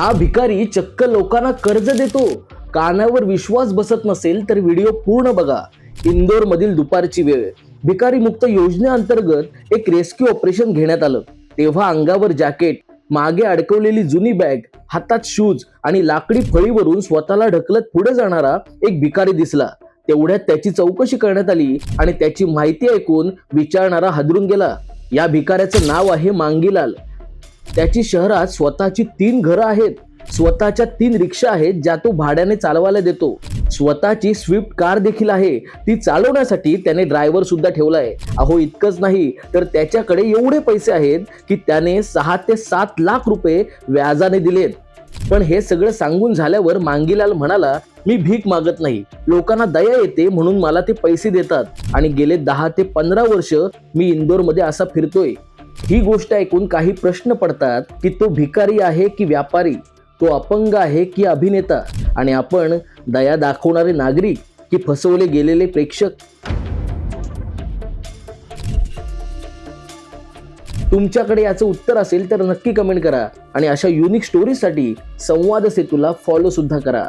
हा भिकारी चक्क लोकांना कर्ज देतो. कानावर विश्वास बसत नसेल तर व्हिडिओ पूर्ण बघा. इंदोर मधील दुपारची वेळ. भिकारी मुक्त योजनेअंतर्गत एक रेस्क्यू ऑपरेशन घेण्यात आलं. तेव्हा अंगावर जॅकेट मागे अडकवलेली जुनी बॅग हातात शूज आणि लाकडी फळीवरून स्वतःला ढकलत पुढे जाणारा एक भिकारी दिसला. तेवढ्यात त्याची चौकशी करण्यात आली आणि त्याची माहिती ऐकून विचारणारा हादरून गेला. या भिकाऱ्याचं नाव आहे मांगीलाल. त्याची शहरात स्वतःची तीन घरं आहेत. स्वतःच्या तीन रिक्षा आहेत ज्या तो भाड्याने चालवायला देतो. स्वतःची स्विफ्ट कार देखील आहे. ती चालवण्यासाठी त्याने ड्रायव्हर सुद्धा ठेवलाय. अहो इतकंच नाही तर त्याच्याकडे एवढे पैसे आहेत की त्याने सहा ते सात लाख रुपये व्याजाने दिलेत. पण हे सगळं सांगून झाल्यावर मांगीलाल म्हणाला मी भीक मागत नाही. लोकांना दया येते म्हणून मला ते पैसे देतात. आणि गेले दहा ते पंधरा वर्ष मी इंदोरमध्ये असा फिरतोय. ही गोष्ट ऐकून काही प्रश्न पडतात की तो भिकारी आहे की व्यापारी? तो अपंग आहे की अभिनेता? आणि आपण दया दाखवणारे नागरिक की फसवले गेलेले प्रेक्षक? तुमच्याकडे याचं उत्तर असेल तर नक्की कमेंट करा आणि अशा युनिक स्टोरीजसाठी संवाद सेतूला फॉलो सुद्धा करा.